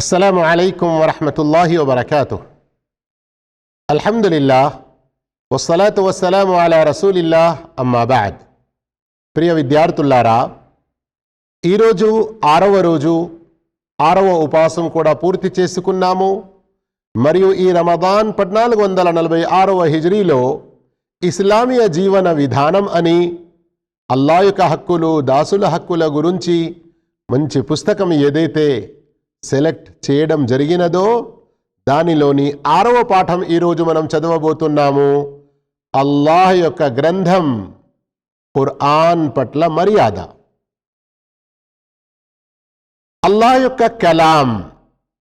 అస్సలం అలైకుం వరహమతుల్లాహి వబర్కాతు అల్హమ్దులిల్లా వసలాతు వసలాం అలా రసూలిల్లా అమ్మాబాద్ ప్రియ విద్యార్థుల్లారా ఈరోజు ఆరవ రోజు ఆరవ ఉపాసం కూడా పూర్తి చేసుకున్నాము మరియు ఈ రమదాన్ పద్నాలుగు వందల నలభై ఆరవ హిజ్రీలో ఇస్లామీయ జీవన విధానం అని అల్లాయుక హక్కులు దాసుల హక్కుల గురించి మంచి పుస్తకం ఏదైతే సెలెక్ట్ చేయడం జరిగినదో దానిలోని ఆరవ పాఠం ఈరోజు మనం చదవబోతున్నాము. అల్లాహ్ యొక్క గ్రంథం ఖుర్ఆన్ పట్ల మర్యాద. అల్లాహ్ యొక్క కలాం.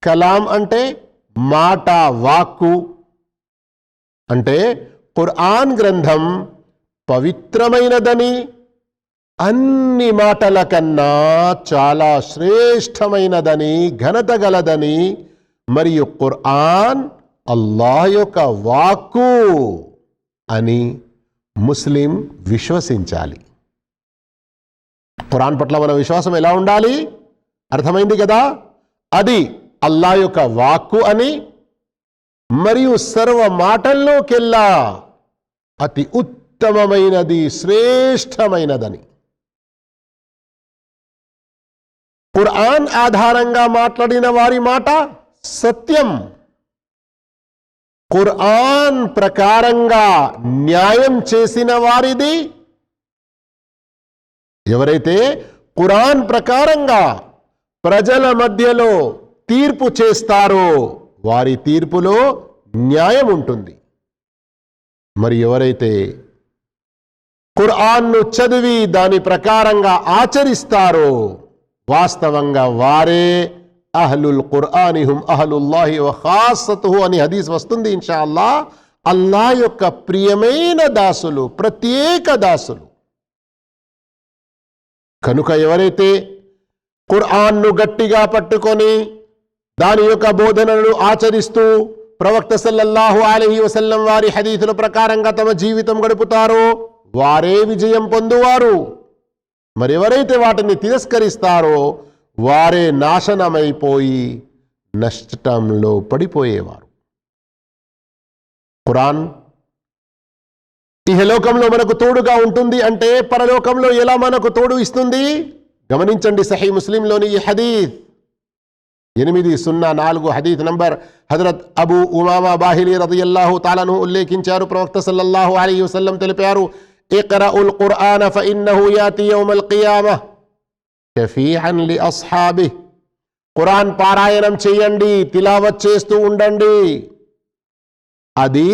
కలాం అంటే మాట వాక్కు. అంటే ఖుర్ఆన్ గ్రంథం పవిత్రమైనదని అన్ని మాటల కన్నా చాలా శ్రేష్టమైనదని ఘనత గలదని మరియు ఖుర్ఆన్ అల్లాహ్ యొక్క వాక్కు అని ముస్లిం విశ్వసించాలి. ఖురాన్ పట్ల మన విశ్వాసం ఎలా ఉండాలి? అర్థమైంది కదా? అది అల్లా యొక్క వాక్కు అని మరియు సర్వ మాటల్లోకెల్లా అతి ఉత్తమమైనది శ్రేష్టమైనదని. ఖురాన్ ఆధారంగా మాట్లాడిన వారి మాట సత్యం. ఖురాన్ ప్రకారంగా న్యాయం చేసిన వారిది ఎవరైతే ఖురాన్ ప్రకారంగా ప్రజల మధ్యలో తీర్పు చేస్తారో వారి తీర్పులో న్యాయం ఉంటుంది. మరి ఎవరైతే ఖురాన్ను చదివి దాని ప్రకారంగా ఆచరిస్తారో వాస్తవంగా వారే అహ్లుల్ ఖుర్ఆనిహుం అహ్లుల్లాహి వఖాసతుహు అని హదీస్ వస్తుంది ఇన్షాల్లా అల్లా యొక్క ప్రియమైన దాసులు ప్రత్యేక దాసులు. కనుక ఎవరైతే ఖుర్ఆన్ను గట్టిగా పట్టుకొని దాని యొక్క బోధనలను ఆచరిస్తూ ప్రవక్త సల్లల్లాహు అలహి వసల్లం వారి హదీసుల ప్రకారంగా తమ జీవితం గడుపుతారో వారే విజయం పొందువారు. మరి ఎవరైతే వాటిని తిరస్కరిస్తారో వారే నాశనమైపోయి నష్టంలో పడిపోయేవారు. ఖురాన్ ఇహలోకంలో మనకు తోడుగా ఉంటుంది అంటే పరలోకంలో ఎలా మనకు తోడు ఇస్తుంది? గమనించండి సహీ ముస్లింలోని ఈ హదీత్ ఎనిమిది సున్నా నాలుగు హదీత్ నంబర్ హజరత్ అబు ఉమామా బాహిలీ రదియల్లాహు తాలను ఉల్లేఖించారు. ప్రవక్త సల్లల్లాహు అలీ వసల్లం తెలిపారు اقرأوا القرآن فإنه يأتي يوم القيامة. شفيعا لأصحابه. అస్హాబిహ్ ఖురాన్ పారాయణం చేయండి తిలావత్ చేస్తూ ఉండండి అది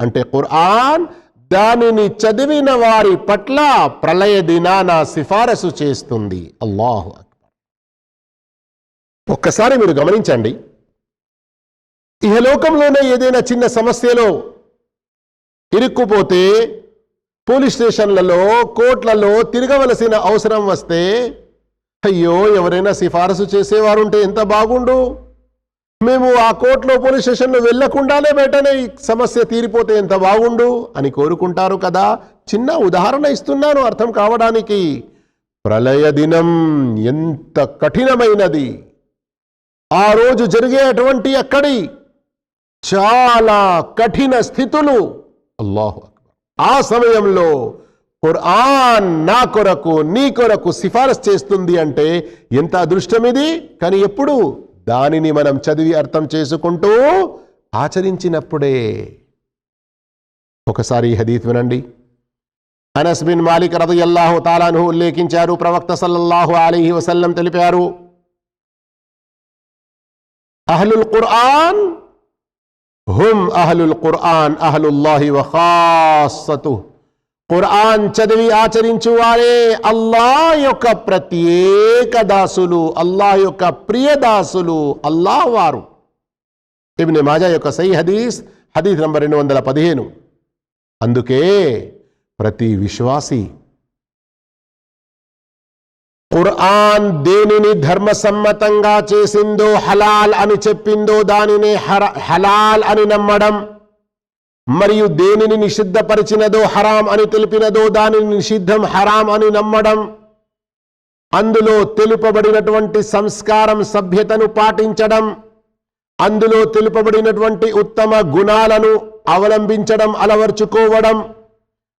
అంటే ఖుర్ఆన్ దానిని చదివిన వారి పట్ల ప్రళయ దినాన సిఫారసు చేస్తుంది అల్లాహు అక్బర్ ఒక్కసారి మీరు గమనించండి ఇహలోకంలోనే ఏదైనా చిన్న సమస్యలో ఇరుక్కుపోతే పోలీస్ స్టేషన్లలో కోర్టులలో తిరగవలసిన అవసరం వస్తే అయ్యో ఎవరైనా సిఫారసు చేసేవారు ఉంటే ఎంత బాగుండు? మేము ఆ కోర్టులో పోలీస్ స్టేషన్లో వెళ్ళకుండానే వెంటనే ఈ సమస్య తీరిపోతే ఎంత బాగుండు? అని కోరుకుంటారు కదా. చిన్న ఉదాహరణ ఇస్తున్నాను అర్థం కావడానికి. ప్రళయ దినం ఎంత కఠినమైనది. ఆ రోజు జరిగేటువంటి అక్కడి చాలా కఠిన స్థితులు. అల్లాహు ఆ సమయంలో ఖురాన్ నా కొరకు నీ కొరకు సిఫారసు చేస్తుంది అంటే ఎంత అదృష్టం ఇది? కానీ ఎప్పుడు? దానిని మనం చదివి అర్థం చేసుకుంటూ ఆచరించినప్పుడే. ఒకసారి హదీత్ వినండి. అనస్ బిన్ మాలిక్ రదయల్లాహు తాలాను ఉల్లేఖించారు ప్రవక్త సల్లల్లాహు అలీహి వసల్లం తెలిపారు. అహ్లుల్ ఖురాన్ హుమ్ అహలుల్ ఖుర్ఆన్ అహలుల్లాహి వఖాసతు ఖుర్ఆన్ చదివి ఆచరించు వారే అల్లా యొక్క ప్రత్యేక దాసులు అల్లా యొక్క ప్రియ దాసులు అల్లా వారు ఇబ్ని మాజా యొక్క సై హదీస్ హదీస్ నంబర్ రెండు వందల పదిహేను అందుకే ప్రతి విశ్వాసి ఖురాన్ దేనిని ధర్మసమ్మతంగా చేసిందో హలాల్ అని చెప్పిందో దానిని హలాల్ అని నమ్మడం మరియు దేనిని నిషిద్ధపరిచినదో హరాం అని తెలిపినదో దానిని నిషిద్ధం హరాం అని నమ్మడం. అందులో తెలుపబడినటువంటి సంస్కారం సభ్యతను పాటించడం అందులో తెలుపబడినటువంటి ఉత్తమ గుణాలను అవలంబించడం అలవర్చుకోవడం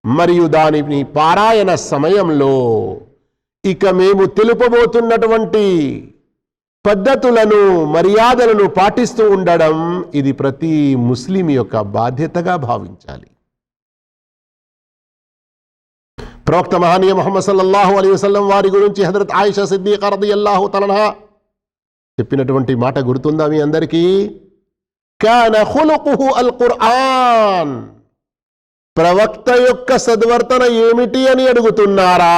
మరియు దానిని పారాయణ సమయంలో ఇక మేము తెలుపబోతున్నటువంటి పద్ధతులను మర్యాదలను పాటిస్తూ ఉండడం ఇది ప్రతి ముస్లిం యొక్క బాధ్యతగా భావించాలి. ప్రవక్త మహనీయ మొహమ్మద్ సల్లల్లాహు అలీ వసల్లం వారి గురించి హజరత్ ఆయిషా సిద్దీక రదియల్లాహు తలనహా చెప్పినటువంటి మాట గుర్తుందా మీ అందరికీ? కాన ఖులుకుహు అల్ ఖుర్ఆన్ ప్రవక్త యొక్క సద్వర్తన ఏమిటి అని అడుగుతున్నారా?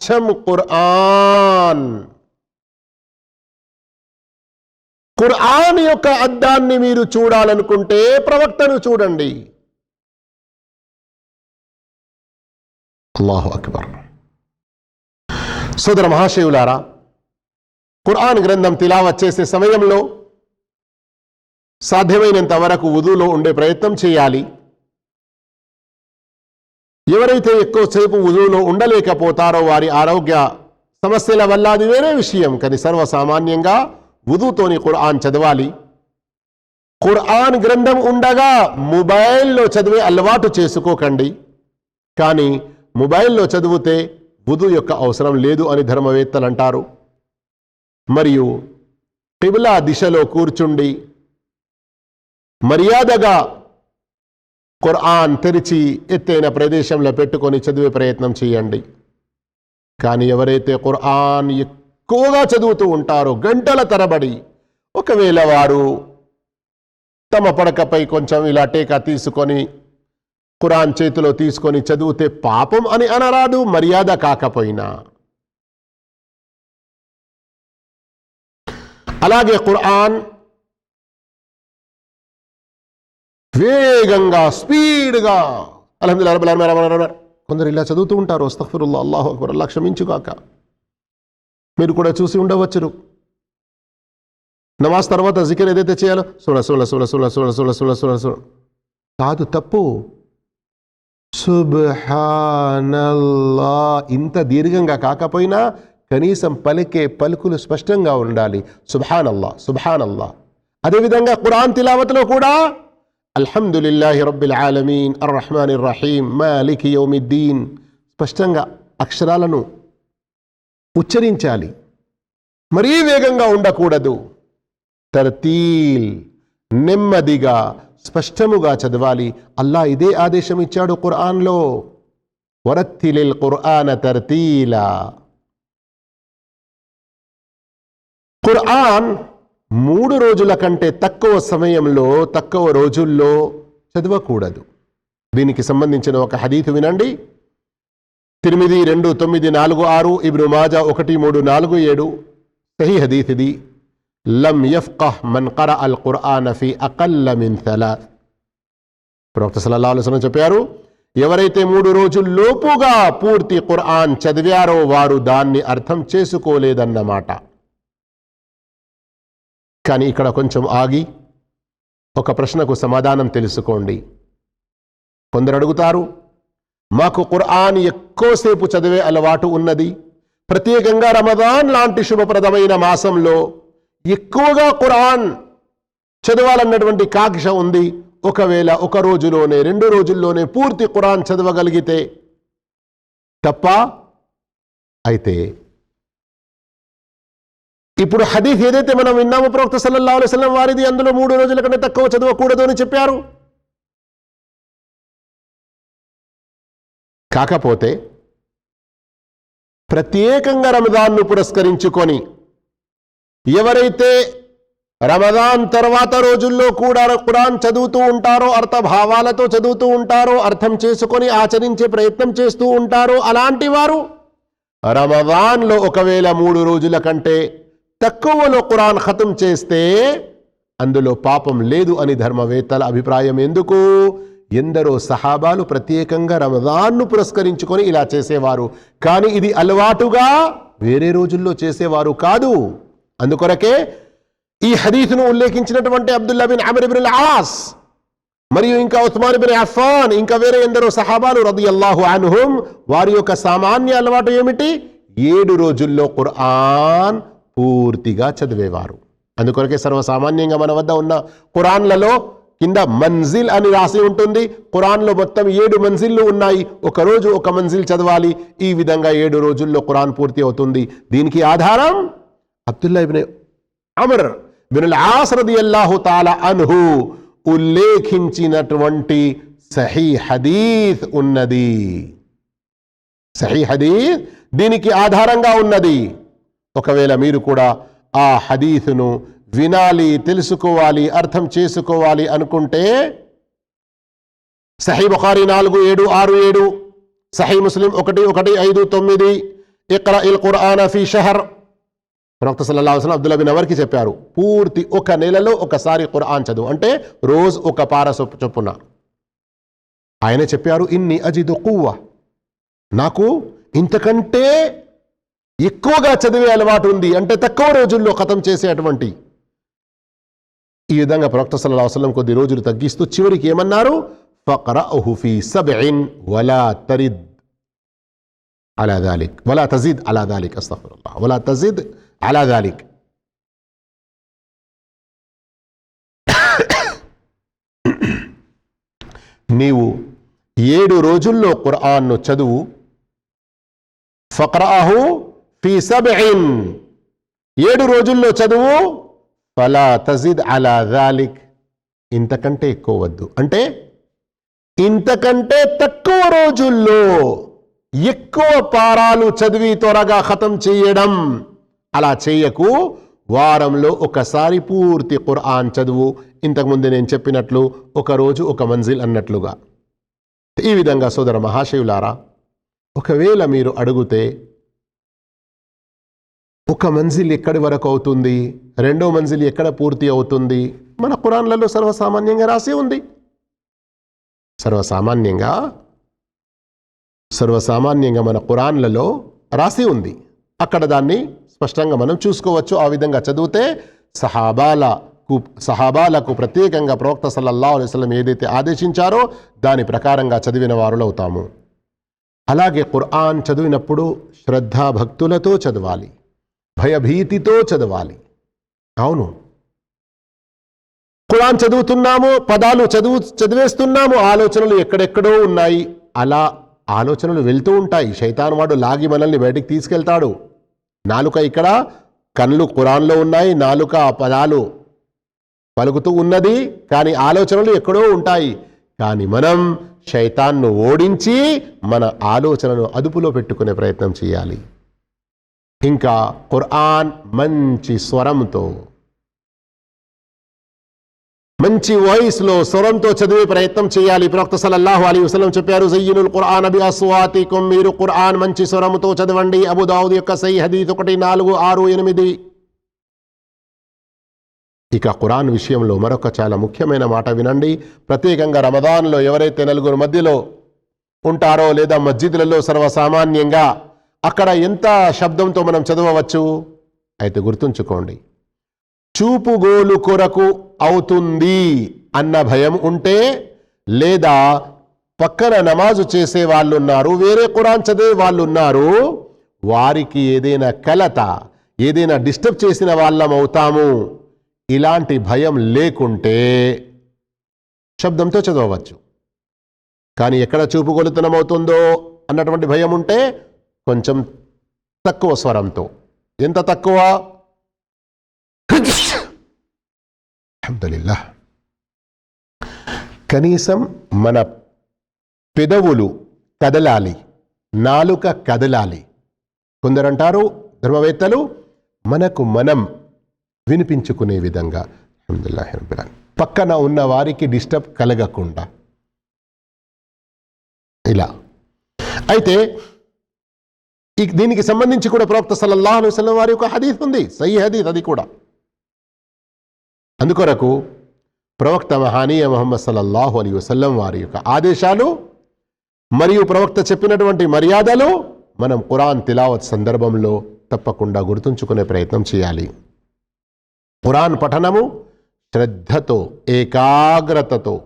అచ్చం ఖురాన్ ఖురాన్ యొక్క అద్దాన్ని మీరు చూడాలనుకుంటే ప్రవక్తను చూడండి. అల్లాహు అక్బర్. సోదర మహాశివులారా ఖురాన్ గ్రంథం తిలావత్ చేసే సమయంలో సాధ్యమైనంత వరకు ఉదులో ఉండే ప్రయత్నం చేయాలి. ఎవరైతే ఎక్కువసేపు ఉదువులో ఉండలేకపోతారో వారి ఆరోగ్య సమస్యల వల్ల అది వేరే విషయం. కానీ సర్వసామాన్యంగా ఉదుతోని ఖుర్ఆన్ చదవాలి. ఖుర్ఆన్ గ్రంథం ఉండగా మొబైల్లో చదివే అలవాటు చేసుకోకండి. కానీ మొబైల్లో చదివితే ఉదు యొక్క అవసరం లేదు అని ధర్మవేత్తలు అంటారు. మరియు కిబిలా దిశలో కూర్చుండి మర్యాదగా ఖురాన్ తెరిచి ఎత్తైన ప్రదేశంలో పెట్టుకొని చదివే ప్రయత్నం చేయండి కానీ ఎవరైతే ఖురాన్ ఎక్కువగా చదువుతూ ఉంటారో గంటల తరబడి ఒకవేళ వారు తమ పడకపై కొంచెం ఇలా టేకా తీసుకొని ఖురాన్ చేతిలో తీసుకొని చదివితే పాపం అని అనరాదు మర్యాద కాకపోయినా అలాగే ఖురాన్ వేగంగా స్పీడ్గా. అలహదుల్లా కొందరు ఇలా చదువుతూ ఉంటారు. అస్తఫరుల్లా అల్లాహు అక్బర్ అల్లా క్షమించుగాక. మీరు కూడా చూసి ఉండవచ్చును. నమాజ్ తర్వాత జికెన్ ఏదైతే చేయాలో సుల సుల సుల సుల సుల సుల సుల సుల సుల కాదు తప్పు. సుబ్హానల్లా ఇంత దీర్ఘంగా కాకపోయినా కనీసం పలికే పలుకులు స్పష్టంగా ఉండాలి. సుబ్హానల్లా సుబ్హానల్లా అదేవిధంగా ఖురాన్ తిలావత్లో కూడా అల్హమ్దులిల్లాహి రబ్బిల్ ఆలమీన్ అర్ రహమాన్ రహీం మాలికి యౌమిద్దీన్. స్పష్టంగా అక్షరాలను ఉచ్చరించాలి. మరీ వేగంగా ఉండకూడదు. తర్తీల్ నెమ్మదిగా స్పష్టముగా చదవాలి. అల్లా ఇదే ఆదేశం ఇచ్చాడు ఖుర్ఆన్లో. వరత్తిలిల్ ఖుర్ఆన తర్తీలా. ఖుర్ఆన్ మూడు రోజుల కంటే తక్కువ సమయంలో తక్కువ రోజుల్లో చదవకూడదు. దీనికి సంబంధించిన ఒక హదీతు వినండి. తిరిమిది రెండు తొమ్మిది నాలుగు ఆరు ఇబ్ను మాజా ఒకటి మూడు నాలుగు ఏడు. సహీ హదీత్ ఇది లమ్ యఫ్కహ్ మన్ కర అల్ ఖుర్ఆన్ ఫీ అకల్ల మిన్ థలాత్. ప్రవక్త చెప్పారు ఎవరైతే మూడు రోజుల్లోపుగా పూర్తి ఖుర్ఆన్ చదివారో వారు దాన్ని అర్థం చేసుకోలేదన్నమాట. కానీ ఇక్కడ కొంచెం ఆగి ఒక ప్రశ్నకు సమాధానం తెలుసుకోండి. కొందరు అడుగుతారు మాకు ఖుర్ఆన్ ఎక్కువసేపు చదివే అలవాటు ఉన్నది. ప్రత్యేకంగా రమదాన్ లాంటి శుభప్రదమైన మాసంలో ఎక్కువగా ఖురాన్ చదవాలన్నటువంటి కాక్ష ఉంది. ఒకవేళ ఒక రోజులోనే రెండు రోజుల్లోనే పూర్తి ఖురాన్ చదవగలిగితే తప్ప అయితే ఇప్పుడు హదీఫ్ ఏదైతే మనం విన్నామో ప్రవక్త సల్లల్లా అలైస్లం వారిది అందులో మూడు రోజుల కంటే తక్కువ చదవకూడదు అని చెప్పారు. కాకపోతే ప్రత్యేకంగా రమదాన్ను పురస్కరించుకొని ఎవరైతే రమదాన్ తర్వాత రోజుల్లో కూడా కురాన్ చదువుతూ ఉంటారో అర్థభావాలతో చదువుతూ ఉంటారో అర్థం చేసుకొని ఆచరించే ప్రయత్నం చేస్తూ ఉంటారో అలాంటి వారు రమదాన్లో ఒకవేళ మూడు రోజుల కంటే తక్కువలో ఖురాన్ ఖతం చేస్తే అందులో పాపం లేదు అని ధర్మవేత్తల అభిప్రాయం ఎందుకు? ఎందరో సహాబాలు ప్రత్యేకంగా రమదాన్ను పురస్కరించుకొని ఇలా చేసేవారు. కానీ ఇది అలవాటుగా వేరే రోజుల్లో చేసేవారు కాదు. అందుకొరకే ఈ హదీస్ను ఉల్లేఖించినటువంటి అబ్దుల్లా బిన్ అమర్ ఆస్ మరియు ఇంకా ఉస్మాన్ బిన్ అఫాన్ ఇంకా వేరే ఎందరో సహాబాలు రదియల్లాహు అనుహుం వారి యొక్క సామాన్య అలవాటు ఏమిటి? ఏడు రోజుల్లో ఖుర్ఆన్ పూర్తిగా చదివేవారు. అందుకొరకే సర్వసామాన్యంగా మన వద్ద ఉన్న కురాన్లలో కింద మంజిల్ అని రాసి ఉంటుంది. కురాన్లో మొత్తం ఏడు మంజిల్లు ఉన్నాయి. ఒకరోజు ఒక మంజిల్ చదవాలి. ఈ విధంగా ఏడు రోజుల్లో కురాన్ పూర్తి అవుతుంది. దీనికి ఆధారం అబ్దుల్లా ఇబ్నే అమర్ బిన్ ఆసరది అల్లాహు తాలా అన్హు ఉల్లేఖించినటువంటి సహీ హదీత్ ఉన్నది. సహీ హదీత్ దీనికి ఆధారంగా ఉన్నది. ఒకవేళ మీరు కూడా ఆ హదీసును వినాలి తెలుసుకోవాలి అర్థం చేసుకోవాలి అనుకుంటే సహీ బుఖారి నాలుగు ఏడు ఆరు ఏడు సహీ ముస్లిం ఒకటి ఒకటి ఐదు తొమ్మిది ఇక్రా ఇల్ ఖురాన్ ఫీ షహర్. ప్రవక్త సల్లా వసలం వసల్లం అబ్దుల్లా బిన్ అవర్కి చెప్పారు పూర్తి ఒక నెలలో ఒకసారి ఖురాన్ చదువు అంటే రోజు ఒక పార చొప్పున. ఆయన చెప్పారు ఇన్ని అజిదు కువ్వ. నాకు ఇంతకంటే ఎక్కువగా చదివే అలవాటు ఉంది అంటే తక్కువ రోజుల్లో ఖతం చేసేటువంటి ఈ విధంగా ప్రవక్త సల్లా వసలం కొద్ది రోజులు తగ్గిస్తూ చివరికి ఏమన్నారు? నీవు ఏడు రోజుల్లో ఖురాన్ను చదువు. ఫక్రాహు ఫీ సబ్ఇన్ ఏడు రోజుల్లో చదువు ఫలా తజిద్ అలా దాలిక్ ఇంతకంటే ఎక్కువ వద్దు. అంటే ఇంతకంటే తక్కువ రోజుల్లో ఎక్కువ పారాలు చదివి త్వరగా ఖతం చేయడం. అలా చేయకు. వారంలో ఒకసారి పూర్తి ఖురాన్ చదువు. ఇంతకుముందు నేను చెప్పినట్లు ఒక రోజు ఒక మంజిల్ అన్నట్లుగా. ఈ విధంగా సోదర మహాశివులారా ఒకవేళ మీరు అడిగితే ఒక మంజిల్ ఎక్కడి వరకు అవుతుంది? రెండో మంజిల్ ఎక్కడ పూర్తి అవుతుంది? మన కురాన్లలో సర్వసామాన్యంగా రాసి ఉంది. సర్వసామాన్యంగా? సర్వసామాన్యంగా మన కురాన్లలో రాసి ఉంది. అక్కడ దాన్ని స్పష్టంగా మనం చూసుకోవచ్చు. ఆ విధంగా చదివితే సహాబాలకు సహాబాలకు ప్రత్యేకంగా ప్రవక్త సల్లల్లా అలైస్లం ఏదైతే ఆదేశించారో దాని ప్రకారంగా చదివిన వారులు అవుతాము. అలాగే ఖురాన్ చదివినప్పుడు శ్రద్ధాభక్తులతో చదవాలి. భయభీతితో చదవాలి. అవును. ఖురాన్ చదువుతున్నాము పదాలు చదువు చదివేస్తున్నాము ఆలోచనలు ఎక్కడెక్కడో ఉన్నాయి. అలా ఆలోచనలు వెళ్తూ ఉంటాయి. శైతాన్ వాడు లాగి మనల్ని బయటికి తీసుకెళ్తాడు. నాలుక ఇక్కడ కళ్ళు ఖురాన్లో ఉన్నాయి నాలుక పదాలు పలుకుతూ ఉన్నది కానీ ఆలోచనలు ఎక్కడో ఉంటాయి. కానీ మనం శైతాన్ను ఓడించి మన ఆలోచనను అదుపులో పెట్టుకునే ప్రయత్నం చేయాలి. ఇంకా ఖురాన్ మంచి స్వరంతో. మంచి వాయిస్లో స్వరంతో చదివే ప్రయత్నం చేయాలి. ప్రవక్త సలల్లాహు అలీ వసలం చెప్పారు జయ్యినుల్ ఖురాన్ అబి అస్వాతికుం మీరు ఖురాన్ మంచి స్వరంతో చదవండి. అబుదావుద్ యొక్క సై హదీత్ ఒకటి నాలుగు ఆరు ఎనిమిది. ఇక ఖురాన్ విషయంలో మరొక చాలా ముఖ్యమైన మాట వినండి. ప్రత్యేకంగా రమదాన్లో ఎవరైతే నలుగురు మధ్యలో ఉంటారో లేదా మస్జిద్లలో సర్వసామాన్యంగా అక్కడ ఎంత శబ్దంతో మనం చదవవచ్చు? అయితే గుర్తుంచుకోండి. చూపుగోలు కొరకు అవుతుంది అన్న భయం ఉంటే లేదా పక్కన నమాజు చేసే వాళ్ళున్నారు వేరే కురాన్ చదివే వాళ్ళు ఉన్నారు వారికి ఏదైనా కలత ఏదైనా డిస్టర్బ్ చేసిన వాళ్ళం అవుతాము. ఇలాంటి భయం లేకుంటే శబ్దంతో చదవవచ్చు. కానీ ఎక్కడ చూపుగొలుతనం అవుతుందో అన్నటువంటి భయం ఉంటే కొంచెం తక్కువ స్వరంతో. ఎంత తక్కువ? అల్హమ్దులిల్లాహ్ కనీసం మన పెదవులు కదలాలి నాలుక కదలాలి. కొందరంటారు ధర్మవేత్తలు మనకు మనం వినిపించుకునే విధంగా. పక్కన ఉన్న వారికి డిస్టర్బ్ కలగకుండా. ఇలా. అయితే ఈ దీనికి సంబంధించి కూడా ప్రవక్త సల్లల్లాహు అలైహి వారి యొక్క హదీత్ ఉంది. సహీ హదీత్ అది కూడా. అందుకొరకు ప్రవక్త మహానీయ మహమ్మద్ సల్లల్లాహు అలీ వసల్లం వారి యొక్క ఆదేశాలు మరియు ప్రవక్త చెప్పినటువంటి మర్యాదలు మనం ఖురాన్ తిలావత్ సందర్భంలో తప్పకుండా గుర్తుంచుకునే ప్రయత్నం చేయాలి. ఖురాన్ పఠనము శ్రద్ధతో ఏకాగ్రతతో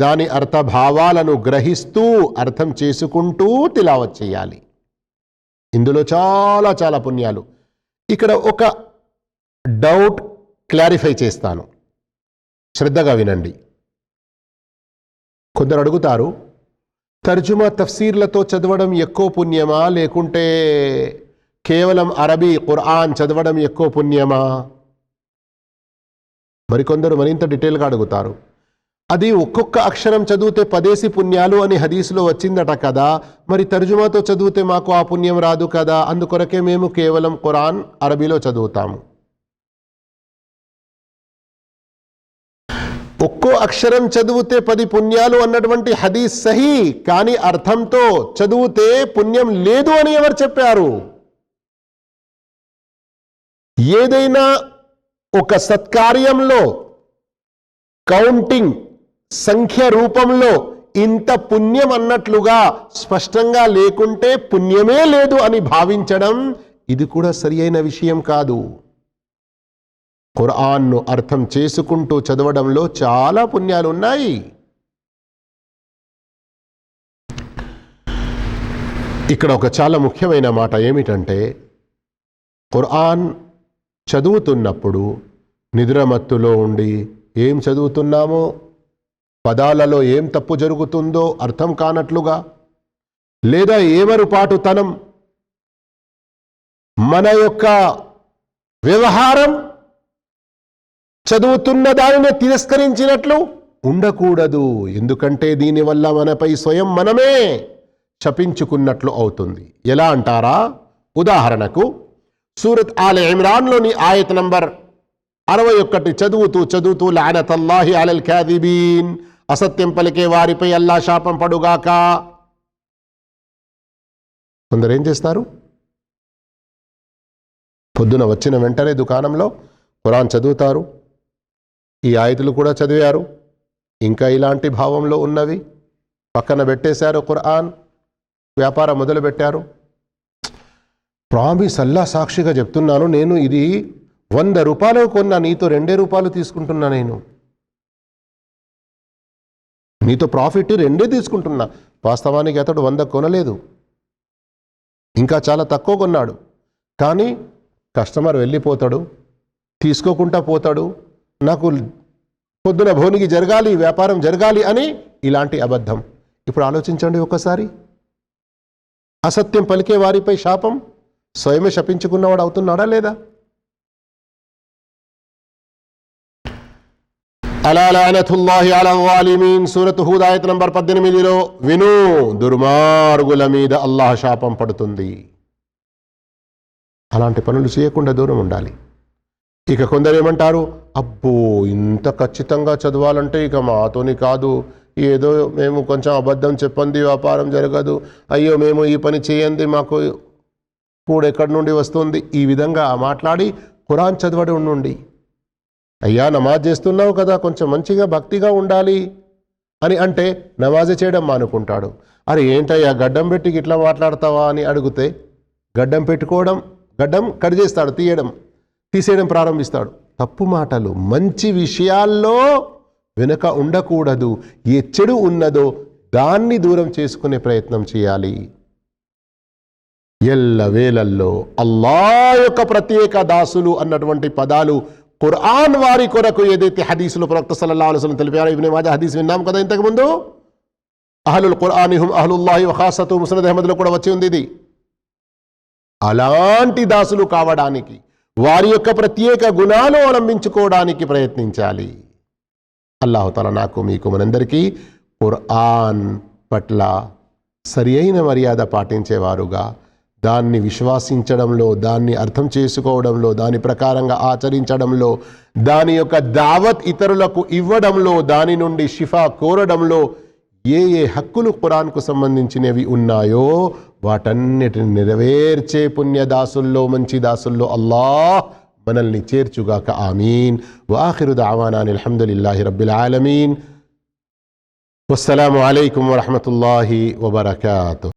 దాని అర్థభావాలను గ్రహిస్తూ అర్థం చేసుకుంటూ తిలావత్ చేయాలి. ఇందులో చాలా చాలా పుణ్యాలు. ఇక్కడ ఒక డౌట్ క్లారిఫై చేస్తాను. శ్రద్ధగా వినండి. కొందరు అడుగుతారు తర్జుమా తఫ్సీర్లతో చదవడం ఎక్కువ పుణ్యమా? లేకుంటే కేవలం అరబీ ఖురాన్ చదవడం ఎక్కువ పుణ్యమా? మరికొందరు మరింత డీటెయిల్గా అడుగుతారు అది ఒక్కొక్క అక్షరం చదివితే పదేసి పుణ్యాలు అని హదీసులో వచ్చిందట కదా. మరి తర్జుమాతో చదివితే మాకు ఆ పుణ్యం రాదు కదా. అందుకొరకే మేము కేవలం ఖురాన్ అరబీలో చదువుతాము. ఒక్కో అక్షరం చదివితే పది పుణ్యాలు అన్నటువంటి హదీస్ సహీ. కానీ అర్థంతో చదివితే పుణ్యం లేదు అని ఎవరు చెప్పారు? ఏదైనా ఒక సత్కార్యంలో కౌంటింగ్ సంఖ్య రూపంలో ఇంత పుణ్యం అన్నట్లుగా స్పష్టంగా లేకుంటే పుణ్యమే లేదు అని భావించడం ఇది కూడా సరి అయిన విషయం కాదు. ఖురాన్ను అర్థం చేసుకుంటూ చదవడంలో చాలా పుణ్యాలు ఉన్నాయి ఇక్కడ ఒక చాలా ముఖ్యమైన మాట ఏమిటంటే ఖురాన్ చదువుతున్నప్పుడు నిద్రమత్తులో ఉండి ఏం చదువుతున్నామో? పదాలలో ఏం తప్పు జరుగుతుందో అర్థం కానట్లుగా లేదా ఏమరుపాటుతనం మన యొక్క వ్యవహారం చదువుతున్న దానిని తిరస్కరించినట్లు ఉండకూడదు. ఎందుకంటే దీనివల్ల మనపై స్వయం మనమే శపించుకున్నట్లు అవుతుంది. ఎలా అంటారా? ఉదాహరణకు సూరత్ ఆల్ ఇమ్రాన్లోని ఆయత్ నంబర్ అరవై ఒక్కటి చదువుతూ చదువుతూ లానతల్లాహి అలల్ క్యాదిబీన్ అసత్యం పలికే వారిపై అల్లా శాపం పడుగాక. కొందరు ఏం చేస్తారు? పొద్దున వచ్చిన వెంటనే దుకాణంలో ఖురాన్ చదువుతారు. ఈ ఆయతులు కూడా చదివారు. ఇంకా ఇలాంటి భావంలో ఉన్నవి పక్కన పెట్టేశారు ఖురాన్ వ్యాపారం మొదలుపెట్టారు. ప్రామిస్ అల్లా సాక్షిగా చెప్తున్నాను నేను ఇది వంద రూపాయలు కొన్నా నీతో రెండే రూపాయలు తీసుకుంటున్నా నేను. నీతో ప్రాఫిట్ రెండే తీసుకుంటున్నా. వాస్తవానికి అతడు వంద కొనలేదు. ఇంకా చాలా తక్కువ కొన్నాడు. కానీ కస్టమర్ వెళ్ళిపోతాడు. తీసుకోకుండా పోతాడు. నాకు పొద్దున భోనికి జరగాలి వ్యాపారం జరగాలి అని ఇలాంటి అబద్ధం. ఇప్పుడు ఆలోచించండి ఒకసారి అసత్యం పలికే వారిపై శాపం స్వయమే శపించుకున్నవాడు అవుతున్నాడా లేదా? అలా లానతుల్లాహి అలా వాలిమీన్. సూరత్ హూద్ నంబర్ పద్దెనిమిదిలో విను దుర్మార్గుల మీద అల్లాహ్ శాపం పడుతుంది. అలాంటి పనులు చేయకుండా దూరం ఉండాలి. ఇక కొందరు ఏమంటారు అబ్బో ఇంత ఖచ్చితంగా చదవాలంటే ఇక మాతోని కాదు. ఏదో మేము కొంచెం అబద్ధం చెప్పండి వ్యాపారం జరగదు. అయ్యో మేము ఈ పని చేయండి మాకు కూడా ఎక్కడి నుండి వస్తుంది? ఈ విధంగా మాట్లాడి ఖురాన్ చదవడం నుండి అయ్యా నమాజ్ చేస్తున్నావు కదా కొంచెం మంచిగా భక్తిగా ఉండాలి అని అంటే నమాజ్ చేయడం మానుకుంటాడు. అరే ఏంటయ్యా గడ్డం పెట్టి ఇట్లా మాట్లాడతావా అని అడిగితే గడ్డం పెట్టుకోవడం గడ్డం కట్ చేస్తాడు తీయడం తీసేయడం ప్రారంభిస్తాడు. తప్పు మాటలు మంచి విషయాల్లో వెనుక ఉండకూడదు. ఏ చెడు ఉన్నదో దాన్ని దూరం చేసుకునే ప్రయత్నం చేయాలి. ఎల్ల వేలల్లో అల్లా యొక్క ప్రత్యేక దాసులు అన్నటువంటి పదాలు ఖురాన్ వారి కొరకు ఏదైతే హదీసులు ప్రవక్త సల్లల్లాహు అలైహి వసల్లం తెలిపారో ఇబ్నే మాజా హదీస్ విన్నాం కదా ఇంతకుముందు అహలుల్ ఖురాని హుం అహలుల్లాహి వఖాసతు ముసనద్ అహ్మద్లో కూడా వచ్చి ఉంది ఇది అలాంటి దాసులు కావడానికి వారి యొక్క ప్రత్యేక గుణాలు అవలంబించుకోవడానికి ప్రయత్నించాలి అల్లాహుతాల నాకు మీకు మనందరికీ ఖురాన్ పట్ల సరి అయిన మర్యాద పాటించేవారుగా దాన్ని విశ్వాసించడంలో దాన్ని అర్థం చేసుకోవడంలో దాని ప్రకారంగా ఆచరించడంలో దాని యొక్క దావత్ ఇతరులకు ఇవ్వడంలో దాని నుండి షిఫా కోరడంలో ఏ ఏ హక్కులు ఖురాన్కు సంబంధించినవి ఉన్నాయో వాటన్నిటిని నెరవేర్చే పుణ్యదాసుల్లో మంచి దాసుల్లో అల్లాహ్ మనల్ని చేర్చుగాక. ఆమీన్. వాఖిరు దావానాని అల్హమ్దులిల్లాహి రబ్బిల్ ఆలమీన్. అస్సలం అలైకుం వరహమతుల్లాహి వబర్కాతు.